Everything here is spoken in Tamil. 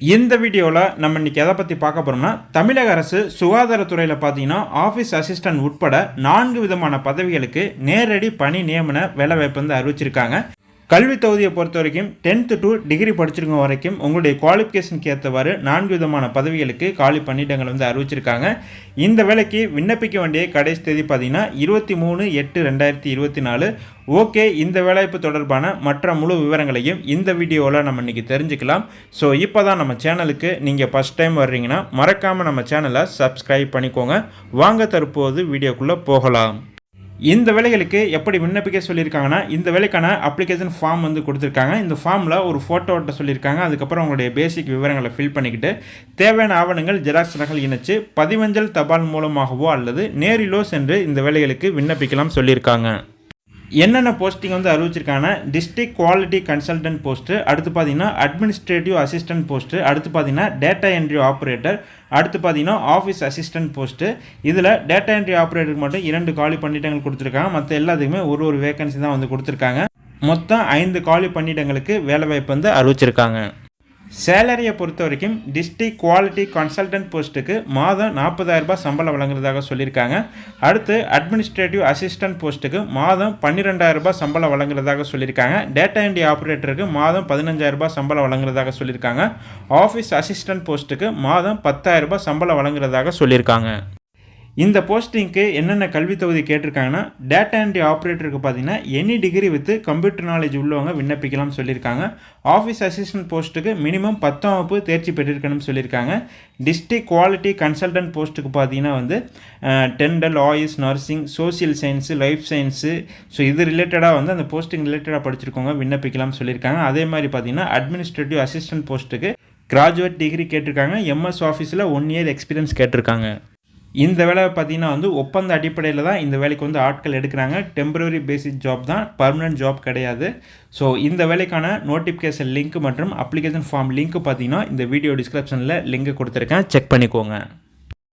இந்த வீடியோவில் நம்ம இன்னைக்கு எதை பற்றி பார்க்க போகிறோம்னா தமிழக அரசு சுகாதாரத்துறையில் பார்த்தீங்கன்னா ஆஃபீஸ் அசிஸ்டன்ட் உட்பட நான்கு விதமான பதவிகளுக்கு நேரடி பணி நியமன வேலைவாய்ப்பு வந்து அறிவிச்சிருக்காங்க. கல்வி தொகுதியை பொறுத்த வரைக்கும் டென்த்து டு டிகிரி படிச்சிருக்க வரைக்கும் உங்களுடைய குவாலிஃபிகேஷனுக்கு ஏற்றவாறு நான்கு விதமான பதவிகளுக்கு காலி பணியிடங்கள் வந்து அறிவிச்சிருக்காங்க. இந்த வேலைக்கு விண்ணப்பிக்க வேண்டிய கடைசி தேதி பார்த்தீங்கன்னா இருபத்தி மூணு எட்டு ரெண்டாயிரத்தி இருபத்தி நாலு. ஓகே இந்த வேலைவாய்ப்பு தொடர்பான மற்ற முழு விவரங்களையும் இந்த வீடியோவில் நம்ம இன்றைக்கி தெரிஞ்சுக்கலாம். ஸோ இப்போ தான் நம்ம சேனலுக்கு நீங்கள் ஃபஸ்ட் டைம் வர்றீங்கன்னா மறக்காமல் நம்ம சேனலை சப்ஸ்கிரைப் பண்ணிக்கோங்க. வாங்க தற்போது வீடியோக்குள்ளே போகலாம். இந்த வேலைகளுக்கு எப்படி விண்ணப்பிக்க சொல்லியிருக்காங்கன்னா இந்த வேலைக்கான அப்ளிகேஷன் ஃபார்ம் வந்து கொடுத்துருக்காங்க. இந்த ஃபார்மில் ஒரு ஃபோட்டோட்ட சொல்லியிருக்காங்க. அதுக்கப்புறம் உங்களுடைய பேசிக் விவரங்களை ஃபில் பண்ணிக்கிட்டு தேவையான ஆவணங்கள் ஜெராக்ஸ் நகல் இணைச்சு பதிவஞ்சல் தபால் மூலமாகவோ அல்லது நேரிலோ சென்று இந்த வேலைகளுக்கு விண்ணப்பிக்கலாம் சொல்லியிருக்காங்க. என்னென்ன போஸ்டிங் வந்து அறிவிச்சிருக்காங்கன்னா டிஸ்ட்ரிக்ட் குவாலிட்டி கன்சல்டன்ட் போஸ்ட்டு அடுத்து பார்த்தீங்கன்னா அட்மினிஸ்ட்ரேட்டிவ் அசிஸ்டன்ட் போஸ்ட்டு அடுத்து பார்த்தீங்கன்னா டேட்டா என்ட்ரி ஆப்ரேட்டர் அடுத்து பார்த்தீங்கன்னா ஆஃபீஸ் அசிஸ்டன்ட் போஸ்ட்டு இதில் டேட்டா என்ட்ரி ஆப்ரேட்டருக்கு மட்டும் இரண்டு காலி பண்ணிட்டங்கள் கொடுத்துருக்காங்க. மற்ற எல்லாத்துக்குமே ஒரு ஒரு வேகன்சி தான் வந்து கொடுத்துருக்காங்க. மொத்தம் ஐந்து காலி பணியிடங்களுக்கு வேலைவாய்ப்பு வந்து அறிவிச்சிருக்காங்க. சேலரியை பொறுத்த வரைக்கும் டிஸ்ட்ரிக் குவாலிட்டி கன்சல்டன்ட் போஸ்ட்டுக்கு மாதம் நாற்பதாயிரரூபா சம்பளம் வழங்குறதாக சொல்லியிருக்காங்க. அடுத்து அட்மினிஸ்ட்ரேட்டிவ் அசிஸ்டன்ட் போஸ்ட்டுக்கு மாதம் பன்னிரெண்டாயிரம் ரூபாய் சம்பளம் வழங்குறதாக சொல்லியிருக்காங்க. டேட்டா என்ட்ரி ஆப்ரேட்டருக்கு மாதம் பதினஞ்சாயிரரூபா சம்பளம் வழங்குறதாக சொல்லியிருக்காங்க. ஆஃபீஸ் அசிஸ்டன்ட் போஸ்ட்டுக்கு மாதம் பத்தாயிரம் ரூபாய் சம்பளம் வழங்குறதாக சொல்லியிருக்காங்க. இந்த போஸ்டிங்க்கு என்னென்ன கல்வி தொகுதி கேட்டிருக்காங்கன்னா டேட்டா என்ட்ரி ஆப்ரேட்டருக்கு பார்த்தீங்கன்னா any degree with computer knowledge உள்ளவங்க விண்ணப்பிக்கலாம்னு சொல்லியிருக்காங்க. ஆஃபீஸ் அசிஸ்டன்ட் போஸ்ட்டுக்கு மினிமம் பத்தாம் வகுப்பு தேர்ச்சி பெற்றிருக்கணும்னு சொல்லியிருக்காங்க. டிஸ்ட்ரிக் குவாலிட்டி கன்சல்டன்ட் போஸ்ட்டுக்கு பார்த்தீங்கன்னா வந்து dental AYUSH nursing social science life science so இது ரிலேட்டடாக வந்து அந்த போஸ்டிங் ரிலேட்டடாக படிச்சிருக்கவங்க விண்ணப்பிக்கலாம்னு சொல்லியிருக்காங்க. அதே மாதிரி பார்த்தீங்கன்னா அட்மினிஸ்ட்ரேட்டிவ் அசிஸ்டன்ட் போஸ்ட்டுக்கு கிராஜுவேட் டிகிரி கேட்டிருக்காங்க. எம்எஸ் ஆஃபீஸில் ஒன் இயர் எக்ஸ்பீரியன்ஸ் கேட்டிருக்காங்க. இந்த வேலை பார்த்தீங்கன்னா வந்து ஒப்பந்த அடிப்படையில் தான் இந்த வேலைக்கு வந்து ஆட்கள் எடுக்கிறாங்க. டெம்பரரி பேசிக் ஜாப் தான் பர்மனன்ட் ஜாப் கிடையாது. ஸோ இந்த வேலைக்கான நோட்டிஃபிகேஷன் லிங்க் மற்றும் அப்ளிகேஷன் ஃபார்ம் லிங்க் பார்த்தீங்கன்னா இந்த வீடியோ டிஸ்கிரிப்ஷனில் லிங்க் கொடுத்துருக்கேன். செக் பண்ணிக்கோங்க.